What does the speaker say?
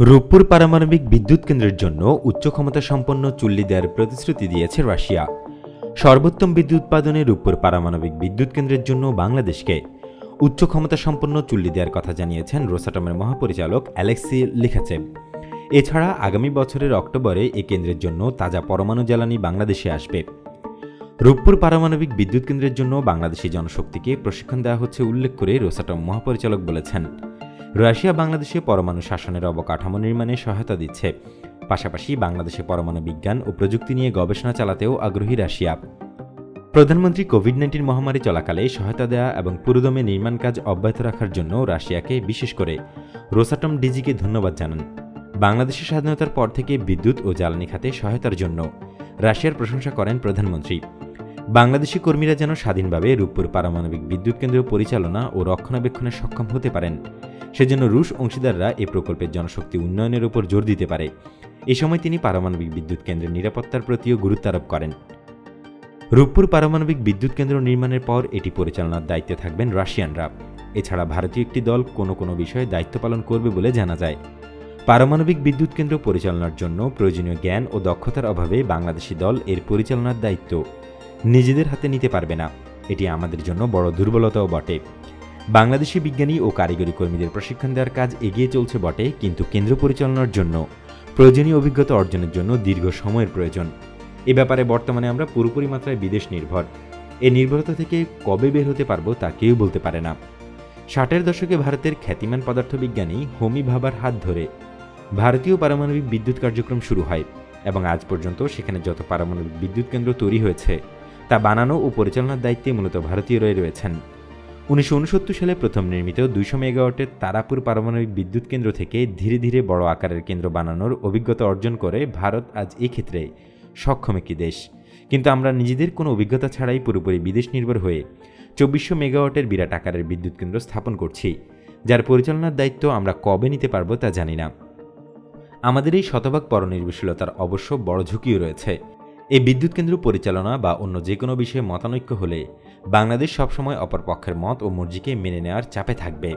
রূপপুর পারমাণবিক বিদ্যুৎ কেন্দ্রের জন্য উচ্চ ক্ষমতা সম্পন্ন চুল্লি দেওয়ার প্রতিশ্রুতি দিয়েছে রাশিয়া। সর্বোত্তম বিদ্যুৎ উৎপাদনে রূপপুর পারমাণবিক বিদ্যুৎ কেন্দ্রের জন্য বাংলাদেশকে উচ্চ ক্ষমতা সম্পন্ন চুল্লি দেওয়ার কথা জানিয়েছেন রোসাটমের মহাপরিচালক অ্যালেক্সি লিখাচেব এছাড়া আগামী বছরের অক্টোবরে এ কেন্দ্রের জন্য তাজা পরমাণু জ্বালানি বাংলাদেশে আসবে। রূপপুর পারমাণবিক বিদ্যুৎ কেন্দ্রের জন্য বাংলাদেশি জনশক্তিকে প্রশিক্ষণ দেওয়া হচ্ছে উল্লেখ করে রোসাটম মহাপরিচালক বলেছেন। রাশিয়া বাংলাদেশে পরমাণু শাসনের অবকাঠামো নির্মাণে সহায়তা দিচ্ছে। পাশাপাশি বাংলাদেশে পরমাণু বিজ্ঞান ও প্রযুক্তি নিয়ে গবেষণা চালাতেও আগ্রহী রাশিয়া। প্রধানমন্ত্রী কোভিড নাইন্টিন মহামারী চলাকালে সহায়তা দেওয়া এবং পুরোদমে নির্মাণ কাজ অব্যাহত রাখার জন্য রাশিয়াকে বিশেষ করে রোসাটম ডিজিকে ধন্যবাদ জানান। বাংলাদেশের স্বাধীনতার পর থেকে বিদ্যুৎ ও জ্বালানি খাতে সহায়তার জন্য রাশিয়ার প্রশংসা করেন প্রধানমন্ত্রী। বাংলাদেশি কর্মীরা যেন স্বাধীনভাবে রূপপুর পারমাণবিক বিদ্যুৎ কেন্দ্র পরিচালনা ও রক্ষণাবেক্ষণে সক্ষম হতে পারেন। সেজন্য রুশ অংশীদাররা এই প্রকল্পের জনশক্তি উন্নয়নের উপর জোর দিতে পারে। এ সময় তিনি পারমাণবিক বিদ্যুৎ কেন্দ্রের নিরাপত্তার প্রতিও গুরুত্ব আরোপ করেন। রূপপুর পারমাণবিক বিদ্যুৎ কেন্দ্র নির্মাণের পর এটি পরিচালনার দায়িত্বে থাকবেন রাশিয়ানরা। এছাড়া ভারতীয় একটি দল কোনো কোনো বিষয়ে দায়িত্ব পালন করবে বলে জানা যায়। পারমাণবিক বিদ্যুৎ কেন্দ্র পরিচালনার জন্য প্রয়োজনীয় জ্ঞান ও দক্ষতার অভাবে বাংলাদেশি দল এর পরিচালনার দায়িত্ব। নিজেদের হাতে নিতে পারবে না। এটি আমাদের জন্য বড় দুর্বলতাও বটে। বাংলাদেশি বিজ্ঞানী ও কারিগরি কর্মীদের প্রশিক্ষণ দেওয়ার কাজ এগিয়ে চলছে বটে, কিন্তু কেন্দ্র পরিচালনার জন্য, প্রয়োজনীয় অভিজ্ঞতা অর্জনের জন্য দীর্ঘ সময়ের প্রয়োজন। এ ব্যাপারে বর্তমানে আমরা পুরোপুরি মাত্রায় বিদেশ নির্ভর। এই নির্ভরতা থেকে কবে বের হতে পারব তা কেউ বলতে পারে না। ষাটের দশকে ভারতের খ্যাতিমান পদার্থবিজ্ঞানী হোমি ভাবার হাত ধরে ভারতীয় পারমাণবিক বিদ্যুৎ কার্যক্রম শুরু হয় এবং আজ পর্যন্ত সেখানে যত পারমাণবিক বিদ্যুৎ কেন্দ্র তৈরি হয়েছে তা বানানো ও পরিচালনার দায়িত্বে মূলত ভারতীয়রাই রয়েছেন। উনিশশো উনসত্তর সালে প্রথম নির্মিত দুইশো মেগাওয়াটের তারাপুর পারমাণবিক বিদ্যুৎ কেন্দ্র থেকে ধীরে ধীরে বড় আকারের কেন্দ্র বানানোর অভিজ্ঞতা অর্জন করে ভারত আজ এক্ষেত্রে সক্ষম একটি দেশ। কিন্তু আমরা নিজেদের কোনো অভিজ্ঞতা ছাড়াই পুরোপুরি বিদেশ নির্ভর হয়ে চব্বিশশো মেগাওয়াটের বিরাট আকারের বিদ্যুৎ কেন্দ্র স্থাপন করছি। যার পরিচালনার দায়িত্ব আমরা কবে নিতে পারব তা জানি না। আমাদের এই শতভাগ পরনির্ভরশীলতার অবশ্য বড় ঝুঁকিও রয়েছে। এই বিদ্যুৎ কেন্দ্র পরিচালনা বা অন্য যে কোনো বিষয়ে মতানৈক্য হলে বাংলাদেশ সবসময় অপরপক্ষের মত ও মর্জিকে মেনে নেওয়ার চাপে থাকবে।